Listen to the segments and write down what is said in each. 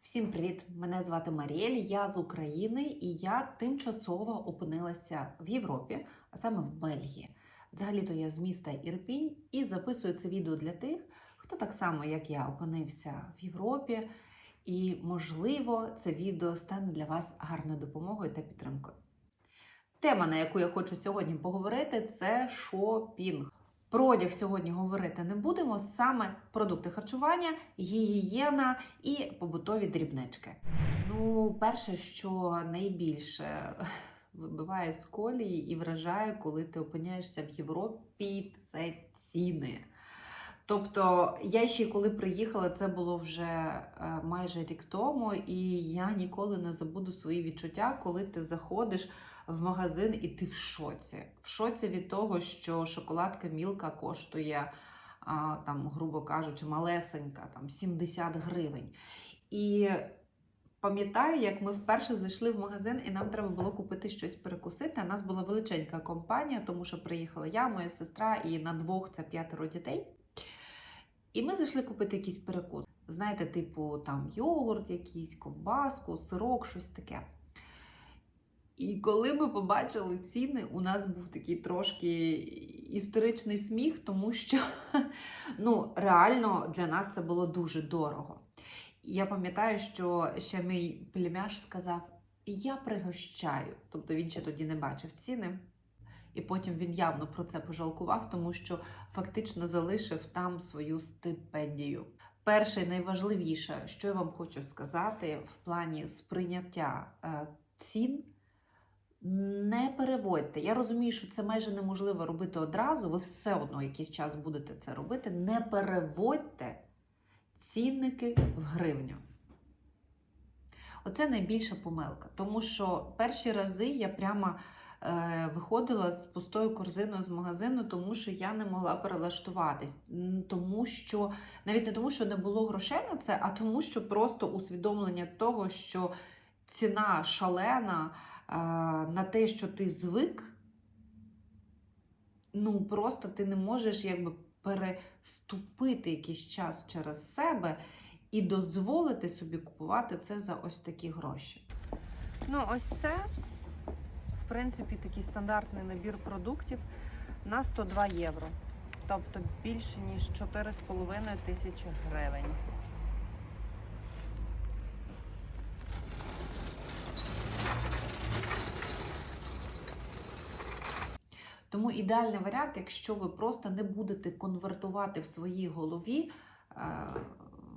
Всім привіт! Мене звати Маріель, я з України і я тимчасово опинилася в Європі, а саме в Бельгії. Взагалі-то я з міста Ірпінь і записую це відео для тих, хто так само, як я, опинився в Європі. І, можливо, це відео стане для вас гарною допомогою та підтримкою. Тема, на яку я хочу сьогодні поговорити, це шопінг. Про одяг сьогодні говорити не будемо, саме продукти харчування, гігієна і побутові дрібнички. Ну, перше, що найбільше вибиває з колії і вражає, коли ти опиняєшся в Європі, це ціни. Тобто, я ще коли приїхала, це було вже е, майже рік тому, і я ніколи не забуду свої відчуття, коли ти заходиш в магазин і ти в шоці. В шоці від того, що шоколадка мілка коштує, а, там, грубо кажучи, малесенька, там 70 гривень. І пам'ятаю, як ми вперше зайшли в магазин, і нам треба було купити щось перекусити. У нас була величенька компанія, тому що приїхала я, моя сестра, і на двох це п'ятеро дітей. І ми зайшли купити якийсь перекус. Знаєте, типу там йогурт, якийсь, ковбаску, сирок, щось таке. І коли ми побачили ціни, у нас був такий трошки істеричний сміх, тому що ну, реально для нас це було дуже дорого. Я пам'ятаю, що ще мій племяш сказав: Я пригощаю. Тобто він ще тоді не бачив ціни. І потім він явно про це пожалкував, тому що фактично залишив там свою стипендію. Перше, і найважливіше, що я вам хочу сказати в плані сприйняття е, цін. Не переводьте. Я розумію, що це майже неможливо робити одразу. Ви все одно якийсь час будете це робити. Не переводьте цінники в гривню. Оце найбільша помилка. Тому що перші рази я прямо е, виходила з пустою корзиною з магазину, тому що я не могла перелаштуватись. Тому що навіть не тому, що не було грошей на це, а тому, що просто усвідомлення того, що ціна шалена е, на те, що ти звик, ну просто ти не можеш якби переступити якийсь час через себе і дозволити собі купувати це за ось такі гроші. Ну, ось це, в принципі, такий стандартний набір продуктів на 102 євро. Тобто більше ніж 4,5 тисячі гривень. Тому ідеальний варіант, якщо ви просто не будете конвертувати в своїй голові е,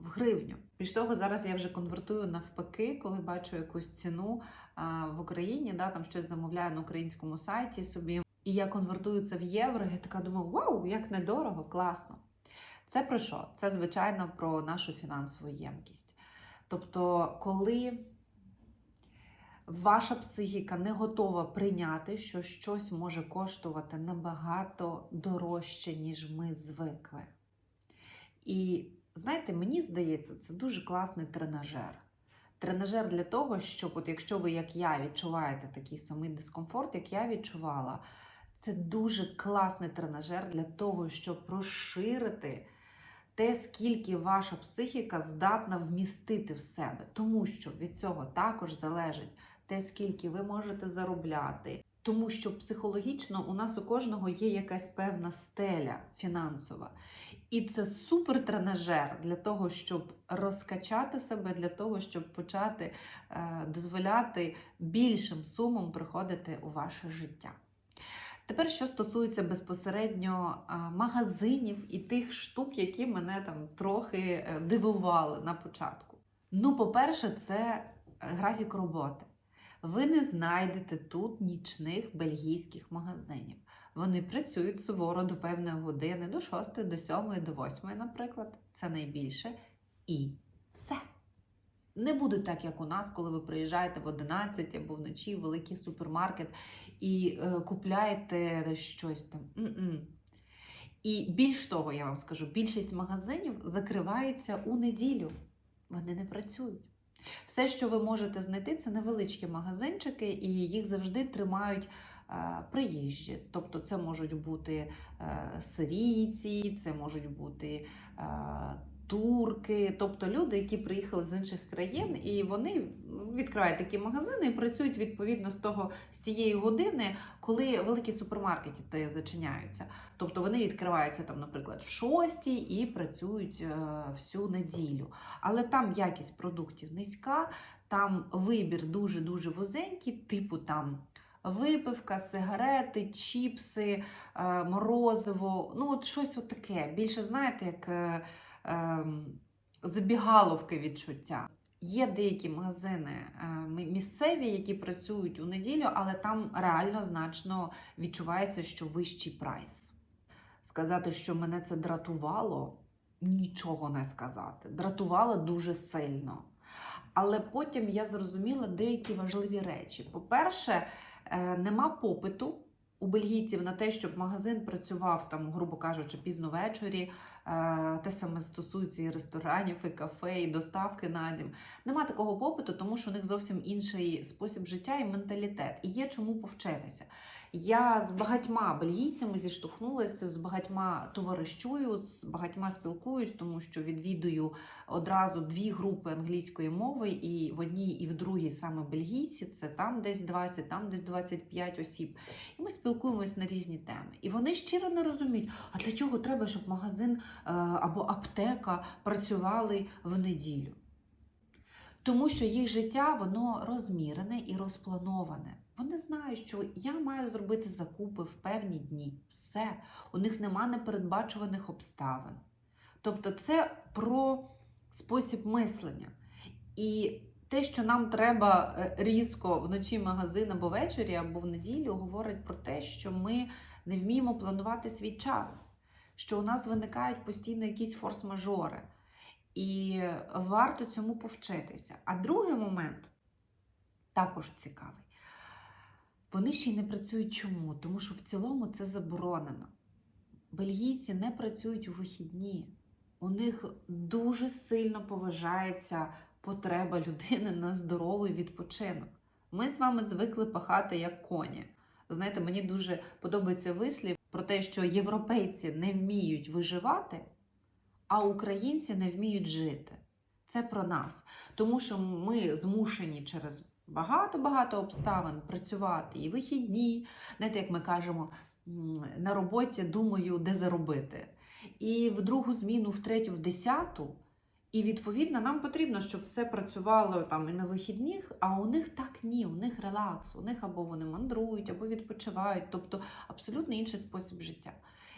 в гривню. Більш того, зараз я вже конвертую навпаки, коли бачу якусь ціну е, в Україні, да, там щось замовляю на українському сайті собі. І я конвертую це в євро, я така думаю, вау, як недорого, класно. Це про що? Це, звичайно, про нашу фінансову ємкість. Тобто, коли ваша психіка не готова прийняти, що щось може коштувати набагато дорожче, ніж ми звикли. І знаєте, мені здається, це дуже класний тренажер. Тренажер для того, щоб, от якщо ви, як я, відчуваєте такий самий дискомфорт, як я відчувала, це дуже класний тренажер для того, щоб розширити те, скільки ваша психіка здатна вмістити в себе. Тому що від цього також залежить те, скільки ви можете заробляти. Тому що психологічно у нас у кожного є якась певна стеля фінансова. І це супер тренажер для того, щоб розкачати себе, для того, щоб почати е, дозволяти більшим сумам приходити у ваше життя. Тепер, що стосується безпосередньо а, магазинів і тих штук, які мене там трохи е, дивували на початку. Ну, по-перше, це графік роботи. Ви не знайдете тут нічних бельгійських магазинів. Вони працюють суворо до певної години, до 6, до 7, до 8, наприклад, це найбільше. І все. Не буде так, як у нас, коли ви приїжджаєте в 11 або вночі в великий супермаркет і е, купляєте щось там. М-м. І більш того, я вам скажу, більшість магазинів закривається у неділю. Вони не працюють. Все, що ви можете знайти, це невеличкі магазинчики, і їх завжди тримають е, приїжджі. Тобто, це можуть бути е, сирійці, це можуть бути е, турки, тобто люди, які приїхали з інших країн, і вони відкривають такі магазини і працюють відповідно з того з тієї години, коли великі супермаркети зачиняються. Тобто вони відкриваються там, наприклад, в шостій і працюють е, всю неділю. Але там якість продуктів низька, там вибір дуже дуже вузенький, типу там. Випивка, сигарети, чіпси, е, морозиво, ну от щось таке. Більше знаєте, як е, забігаловки відчуття. Є деякі магазини е, місцеві, які працюють у неділю, але там реально значно відчувається, що вищий прайс. Сказати, що мене це дратувало, нічого не сказати. Дратувало дуже сильно. Але потім я зрозуміла деякі важливі речі. По-перше, е, нема попиту у бельгійців на те, щоб магазин працював там, грубо кажучи, пізно ввечері. Е, Те саме стосується і ресторанів, і кафе, і доставки на дім. Нема такого попиту, тому що у них зовсім інший спосіб життя і менталітет. І є чому повчитися. Я з багатьма бельгійцями зіштовхнулася, з багатьма товаришую, з багатьма спілкуюсь, тому що відвідую одразу дві групи англійської мови, і в одній і в другій саме бельгійці, це там десь 20, там десь 25 осіб. І ми спілкуємось на різні теми. І вони щиро не розуміють, а для чого треба, щоб магазин або аптека працювали в неділю. Тому що їх життя воно розмірене і розплановане. Вони знають, що я маю зробити закупи в певні дні. Все, у них нема непередбачуваних обставин. Тобто, це про спосіб мислення. І те, що нам треба е, різко вночі магазин або ввечері, або в неділю, говорить про те, що ми не вміємо планувати свій час, що у нас виникають постійно якісь форс-мажори. І варто цьому повчитися. А другий момент також цікавий. Вони ще й не працюють чому? Тому що в цілому це заборонено. Бельгійці не працюють у вихідні. У них дуже сильно поважається потреба людини на здоровий відпочинок. Ми з вами звикли пахати як коні. Знаєте, мені дуже подобається вислів про те, що європейці не вміють виживати, а українці не вміють жити. Це про нас. Тому що ми змушені через багато-багато обставин працювати і вихідні, знаєте, як ми кажемо, на роботі думаю, де заробити. І в другу зміну, в третю, в десяту. І відповідно нам потрібно, щоб все працювало там і на вихідних, а у них так ні, у них релакс, у них або вони мандрують, або відпочивають, тобто абсолютно інший спосіб життя.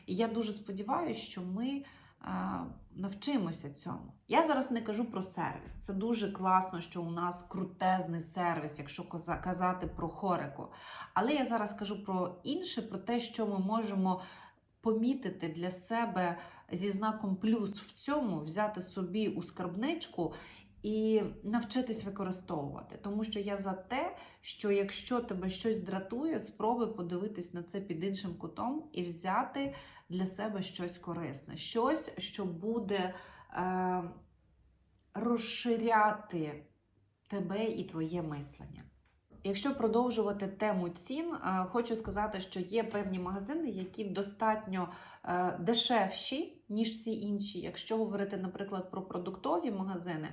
І я дуже сподіваюся, що ми а, навчимося цьому. Я зараз не кажу про сервіс. Це дуже класно, що у нас крутезний сервіс, якщо казати про хорико. Але я зараз кажу про інше, про те, що ми можемо помітити для себе зі знаком плюс в цьому, взяти собі у скарбничку. І навчитись використовувати, тому що я за те, що якщо тебе щось дратує, спробуй подивитись на це під іншим кутом і взяти для себе щось корисне, щось, що буде е, розширяти тебе і твоє мислення. Якщо продовжувати тему цін, е, хочу сказати, що є певні магазини, які достатньо е, дешевші, ніж всі інші. Якщо говорити, наприклад, про продуктові магазини,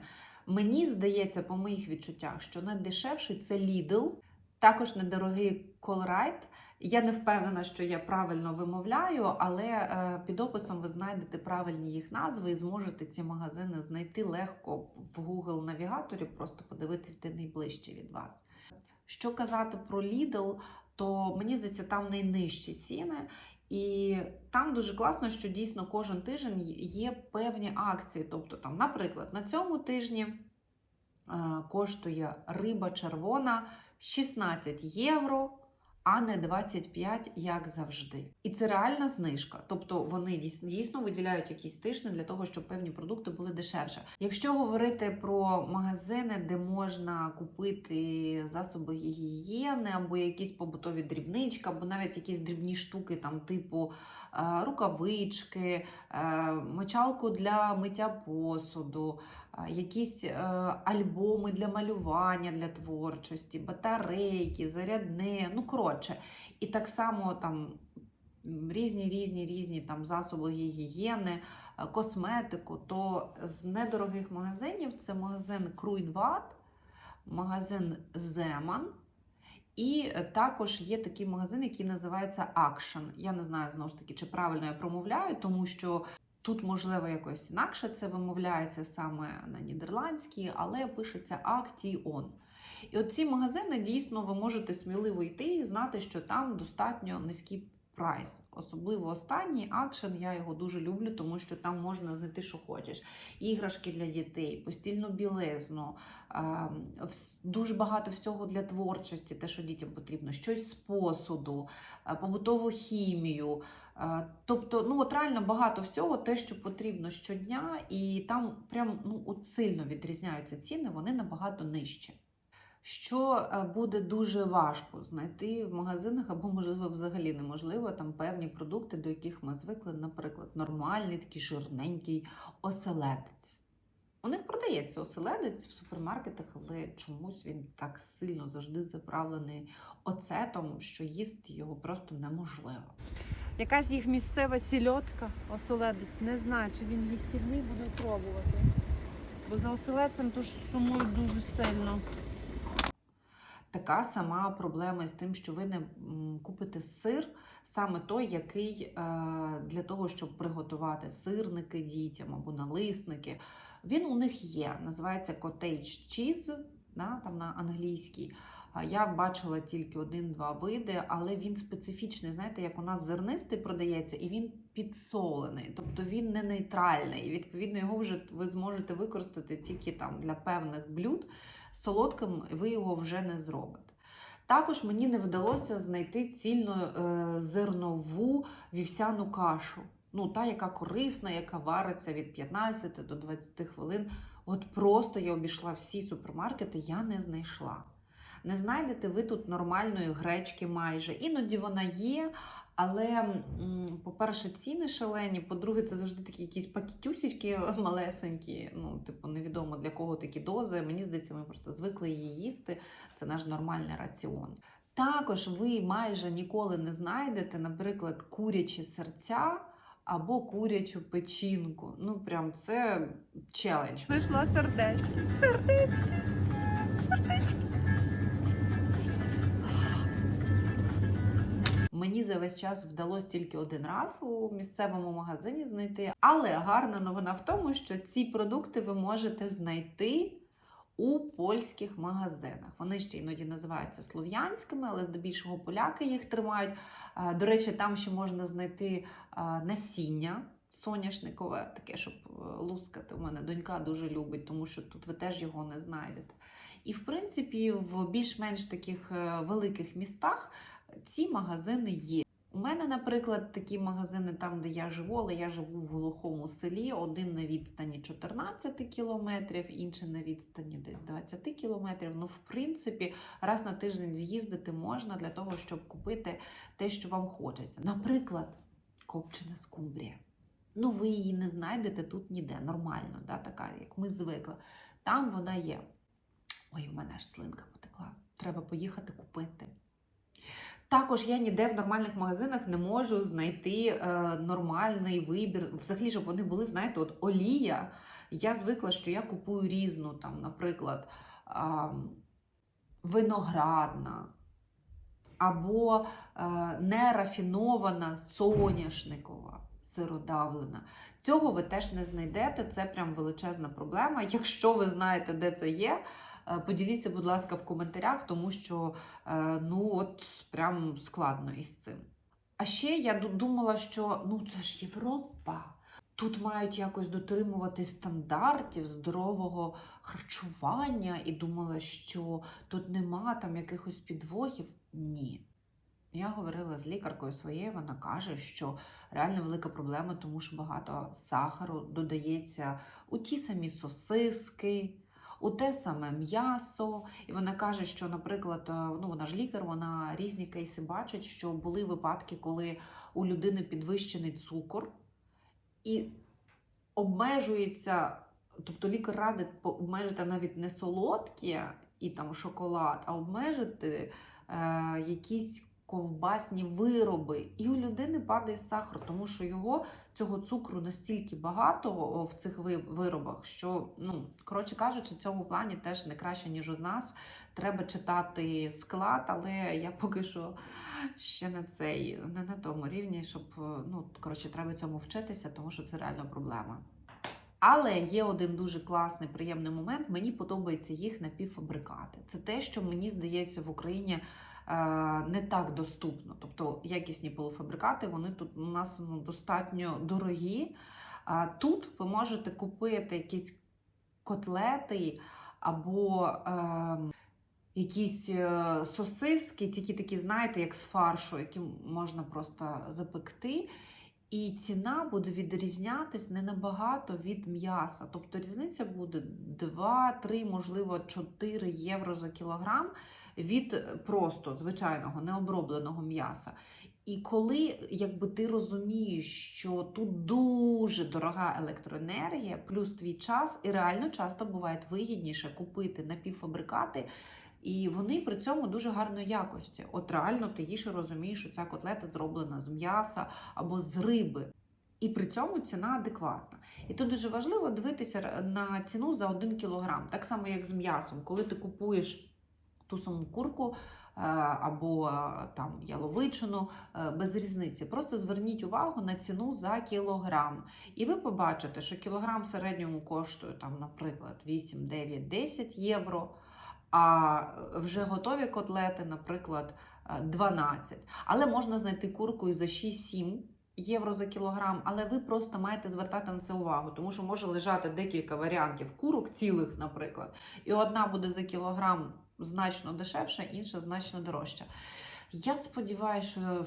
мені здається, по моїх відчуттях, що найдешевший це Lidl, також недорогий Colruyt. Я не впевнена, що я правильно вимовляю, але е, під описом ви знайдете правильні їх назви і зможете ці магазини знайти легко в Google навігаторі, просто подивитись, де найближче від вас. Що казати про Lidl, то мені здається, там найнижчі ціни. І там дуже класно, що дійсно кожен тиждень є певні акції. Тобто, там, наприклад, на цьому тижні е, коштує риба червона 16 євро, а не 25, як завжди. І це реальна знижка. Тобто вони дійс- дійсно виділяють якісь тижні для того, щоб певні продукти були дешевше. Якщо говорити про магазини, де можна купити засоби гігієни або якісь побутові дрібнички, або навіть якісь дрібні штуки, там типу рукавички, е, мочалку для миття посуду, е, якісь е, альбоми для малювання, для творчості, батарейки, зарядне, ну коротше. І так само там різні, різні, різні там засоби гігієни, е, косметику, то з недорогих магазинів це магазин Круйдват, магазин Земан. І е, також є такий магазин, який називається Action. Я не знаю знову ж таки, чи правильно я промовляю, тому що тут, можливо, якось інакше це вимовляється саме на нідерландській, але пишеться Action. І от ці магазини дійсно ви можете сміливо йти і знати, що там достатньо низький прайс. Особливо останній Action, я його дуже люблю, тому що там можна знайти, що хочеш. Іграшки для дітей, постільну білизну, ем, дуже багато всього для творчості, те, що дітям потрібно, щось з посуду, е, побутову хімію. Е, Тобто, ну от реально багато всього, те, що потрібно щодня, і там прям ну от сильно відрізняються ціни, вони набагато нижчі. Що е, буде дуже важко знайти в магазинах, або, можливо, взагалі неможливо там певні продукти, до яких ми звикли, наприклад, нормальний такий жирненький оселедець. У них продається оселедець в супермаркетах, але чомусь він так сильно завжди заправлений оцетом, що їсти його просто неможливо. Якась їх місцева сільотка, оселедець. Не знаю, чи він їстівний буду пробувати. Бо за оселедцем тож сумую дуже сильно. Така сама проблема з тим, що ви не купите сир, саме той, який е, для того, щоб приготувати сирники дітям або налисники. Він у них є, називається cottage cheese, да, там на англійській. Я бачила тільки один-два види, але він специфічний. Знаєте, як у нас зернистий продається, і він підсолений, тобто він не нейтральний. І відповідно його вже ви зможете використати тільки там для певних блюд. Солодким ви його вже не зробите. Також мені не вдалося знайти цільно е, зернову вівсяну кашу. Ну, та, яка корисна, яка вариться від 15 до 20 хвилин. От просто я обійшла всі супермаркети, я не знайшла. Не знайдете ви тут нормальної гречки майже. Іноді вона є, але, по-перше, ціни шалені. По-друге, це завжди такі якісь пакетюсічки малесенькі. Ну, типу, невідомо для кого такі дози. Мені здається, ми просто звикли її їсти. Це наш нормальний раціон. Також ви майже ніколи не знайдете, наприклад, курячі серця або курячу печінку. Ну, прям це челендж. Знайшла сердечки. Сердечки. Мені за весь час вдалося тільки один раз у місцевому магазині знайти. Але гарна новина в тому, що ці продукти ви можете знайти у польських магазинах. Вони ще іноді називаються слов'янськими, але здебільшого поляки їх тримають. До речі, там ще можна знайти насіння. Соняшникове, таке, щоб е, лускати. У мене донька дуже любить, тому що тут ви теж його не знайдете. І, в принципі, в більш-менш таких е, великих містах ці магазини є. У мене, наприклад, такі магазини там, де я живу, але я живу в глухому селі, один на відстані 14 кілометрів, інший на відстані десь 20 кілометрів. Ну, в принципі, раз на тиждень з'їздити можна для того, щоб купити те, що вам хочеться. Наприклад, копчена скумбрія. Ну, ви її не знайдете тут ніде, нормально, да, така, як ми звикли. Там вона є. Ой, у мене аж слинка потекла. Треба поїхати купити. Також я ніде в нормальних магазинах не можу знайти е, нормальний вибір. Взагалі, щоб вони були, знаєте, от олія. Я звикла, що я купую різну, там, наприклад, а, виноградна або е, нерафінована соняшникова. Сиродавлена. Цього ви теж не знайдете. Це прям величезна проблема. Якщо ви знаєте, де це є, е, поділіться, будь ласка, в коментарях, тому що е, ну от прям складно із цим. А ще я думала, що ну це ж Європа. Тут мають якось дотримувати стандартів здорового харчування, і думала, що тут нема там якихось підвохів. Ні. Я говорила з лікаркою своєю, вона каже, що реально велика проблема, тому що багато сахару додається у ті самі сосиски, у те саме м'ясо. І вона каже, що, наприклад, е, ну вона ж лікар, вона різні кейси бачить, що були випадки, коли у людини підвищений цукор і обмежується, тобто лікар радить обмежити навіть не солодке і там шоколад, а обмежити е, якісь ковбасні вироби, і у людини падає сахар, тому що його цього цукру настільки багато в цих виробах, що ну коротше кажучи, в цьому плані теж не краще ніж у нас. Треба читати склад, але я поки що ще не цей не на тому рівні, щоб ну коротше, треба цьому вчитися, тому що це реально проблема. Але є один дуже класний, приємний момент. Мені подобаються їх напівфабрикати. Це те, що мені здається в Україні не так доступно. Тобто якісні полуфабрикати, вони тут у нас ну, достатньо дорогі. Тут ви можете купити якісь котлети або е, якісь е, сосиски, тільки такі, знаєте, як з фаршу, які можна просто запекти. І ціна буде відрізнятись не набагато від м'яса. Тобто різниця буде 2-3, можливо, 4 євро за кілограм від просто звичайного необробленого м'яса. І коли якби ти розумієш, що тут дуже дорога електроенергія, плюс твій час, і реально часто буває вигідніше купити напівфабрикати, і вони при цьому дуже гарної якості. От реально ти їш і розумієш, що ця котлета зроблена з м'яса або з риби. І при цьому ціна адекватна. І тут дуже важливо дивитися на ціну за 1 кілограм, так само як з м'ясом. Коли ти купуєш ту саму курку е, або е, там яловичину, е, без різниці. Просто зверніть увагу на ціну за кілограм. І ви побачите, що кілограм в середньому коштує, там, наприклад, 8, 9, 10 євро. А вже готові котлети, наприклад, е, 12. Але можна знайти курку і за 6-7 євро за кілограм, але ви просто маєте звертати на це увагу, тому що може лежати декілька варіантів курок, цілих, наприклад, і одна буде за кілограм значно дешевша, інша значно дорожча. Я сподіваюся, що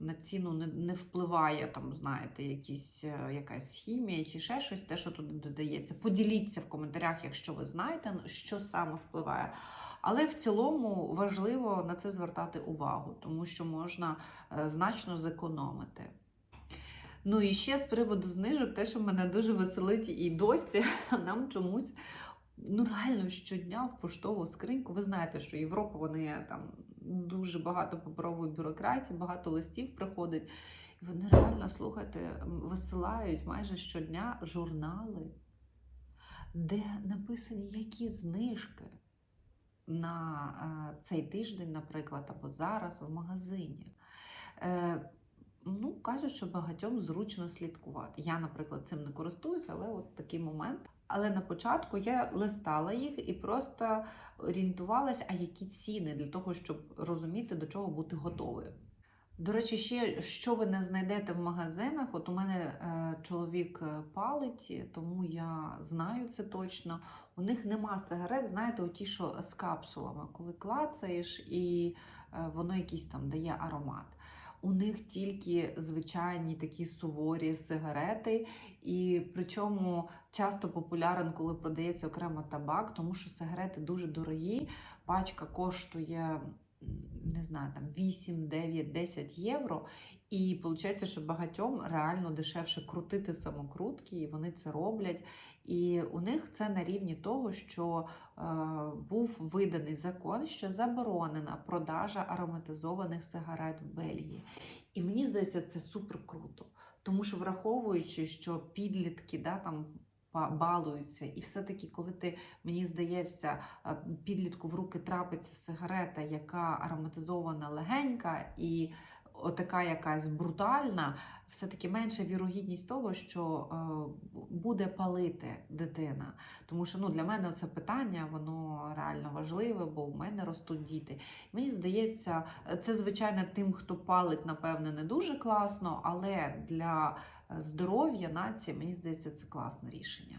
на ціну не, не впливає там, знаєте, якісь, е, якась хімія чи ще щось, те, що туди додається. Поділіться в коментарях, якщо ви знаєте, що саме впливає. Але в цілому важливо на це звертати увагу, тому що можна е, значно зекономити. Ну і ще з приводу знижок, те, що мене дуже веселить, і досі нам чомусь ну реально щодня в поштову скриньку. Ви знаєте, що Європа вони там дуже багато паперової бюрократії, багато листів приходить. Вони реально слухайте, висилають майже щодня журнали, де написані які знижки на е, цей тиждень, наприклад, або зараз в магазині. Е, Ну, кажуть, що багатьом зручно слідкувати. Я, наприклад, цим не користуюся, але от такий момент. Але на початку я листала їх і просто орієнтувалася, а які ціни для того, щоб розуміти, до чого бути готовою. До речі, ще що ви не знайдете в магазинах. От у мене е, чоловік е, палить, тому я знаю це точно. У них нема сигарет, знаєте, оті, що з капсулами, коли клацаєш, і е, воно якийсь там дає аромат. У них тільки звичайні такі суворі сигарети, і причому часто популярен, коли продається окремо табак, тому що сигарети дуже дорогі. Пачка коштує не знаю, там 8, 9, 10 євро. І виходить, що багатьом реально дешевше крутити самокрутки, і вони це роблять. І у них це на рівні того, що е, був виданий закон, що заборонена продажа ароматизованих сигарет в Бельгії. І мені здається, це супер круто. Тому що враховуючи, що підлітки да, там балуються, і все-таки, коли ти, мені здається, підлітку в руки трапиться сигарета, яка ароматизована легенька і отака якась брутальна, все-таки менша вірогідність того, що е, буде палити дитина. Тому що ну, для мене це питання, воно реально важливе, бо в мене ростуть діти. Мені здається, це, звичайно, тим, хто палить, напевне, не дуже класно, але для здоров'я нації, мені здається, це класне рішення.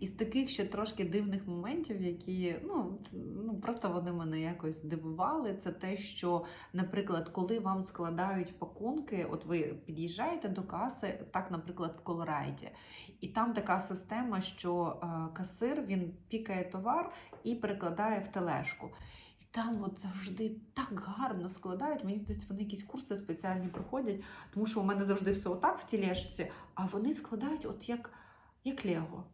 Із таких ще трошки дивних моментів, які ну, ну просто вони мене якось дивували, це те, що, наприклад, коли вам складають пакунки, от ви під'їжджаєте до каси, так, наприклад, в Колорайті, і там така система, що е, касир він пікає товар і перекладає в тележку. Там от завжди так гарно складають. Мені здається, вони якісь курси спеціальні проходять, тому що у мене завжди все отак в тілешці, а вони складають от як, як Лего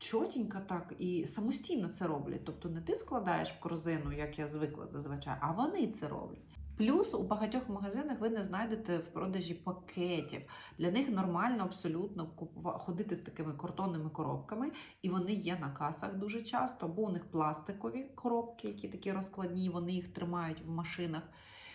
чотенько так і самостійно це роблять. Тобто не ти складаєш в корзину, як я звикла зазвичай, а вони це роблять. Плюс у багатьох магазинах ви не знайдете в продажі пакетів. Для них нормально абсолютно ходити з такими картонними коробками, і вони є на касах дуже часто, або у них пластикові коробки, які такі розкладні, вони їх тримають в машинах.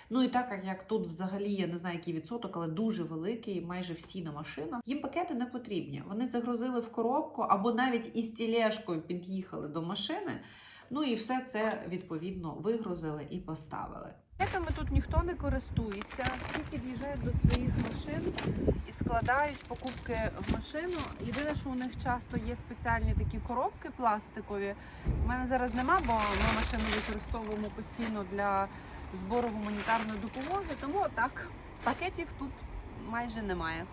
Ну і так як- тут взагалі я не знаю, який відсоток, але дуже великий, майже всі на машинах. Їм пакети не потрібні. Вони загрузили в коробку або навіть із тілешкою під'їхали до машини. Ну і все це відповідно вигрузили і поставили. Пакетами тут ніхто не користується, всі під'їжджають до своїх машин і складають покупки в машину. Єдине, що у них часто є спеціальні такі коробки пластикові. У мене зараз нема, бо ми машину використовуємо постійно для збору гуманітарної допомоги. Тому так пакетів тут майже немає.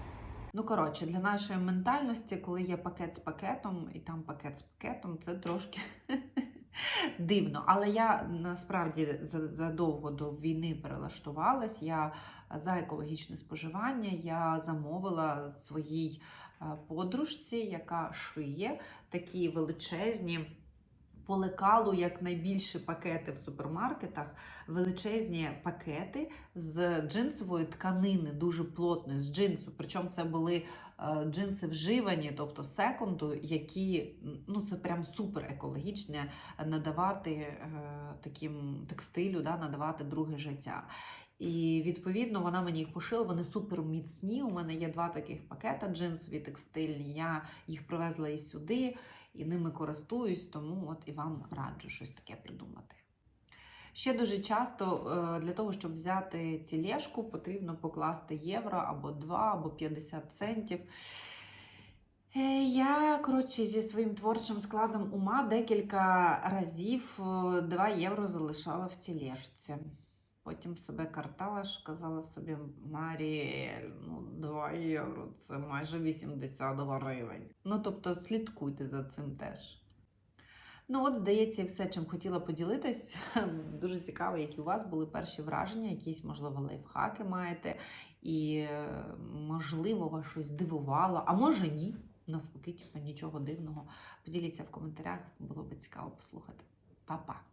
Ну коротше, для нашої ментальності, коли є пакет з пакетом, і там пакет з пакетом, це трошки дивно. Але я насправді задовго до війни перелаштувалась. Я за екологічне споживання. Я замовила своїй е, подружці, яка шиє такі величезні. По лекалу як найбільші пакети в супермаркетах, величезні пакети з джинсової тканини, дуже плотної, з джинсу. Причому це були е, джинси вживані, тобто секунду, які ну це прям супер екологічне надавати е, таким текстилю, да, надавати друге життя. І відповідно вона мені їх пошила. Вони супер міцні. У мене є два таких пакета джинсові текстильні. Я їх привезла і сюди, і ними користуюсь, тому от і вам раджу щось таке придумати. Ще дуже часто е, для того, щоб взяти тілешку, потрібно покласти євро або 2, або 50 центів. Е, Я, коротше, зі своїм творчим складом ума декілька разів е, 2 євро залишала в тілешці. Потім себе картала, що казала собі Маріель, ну 2 євро це майже 80 гривень. Ну тобто слідкуйте за цим теж. Ну, от, здається, все, чим хотіла поділитись. Дуже цікаво, які у вас були перші враження, якісь, можливо, лайфхаки маєте, і, можливо, вас щось здивувало, а може ні. Навпаки, типу, нічого дивного. Поділіться в коментарях, було би цікаво послухати. Па-па!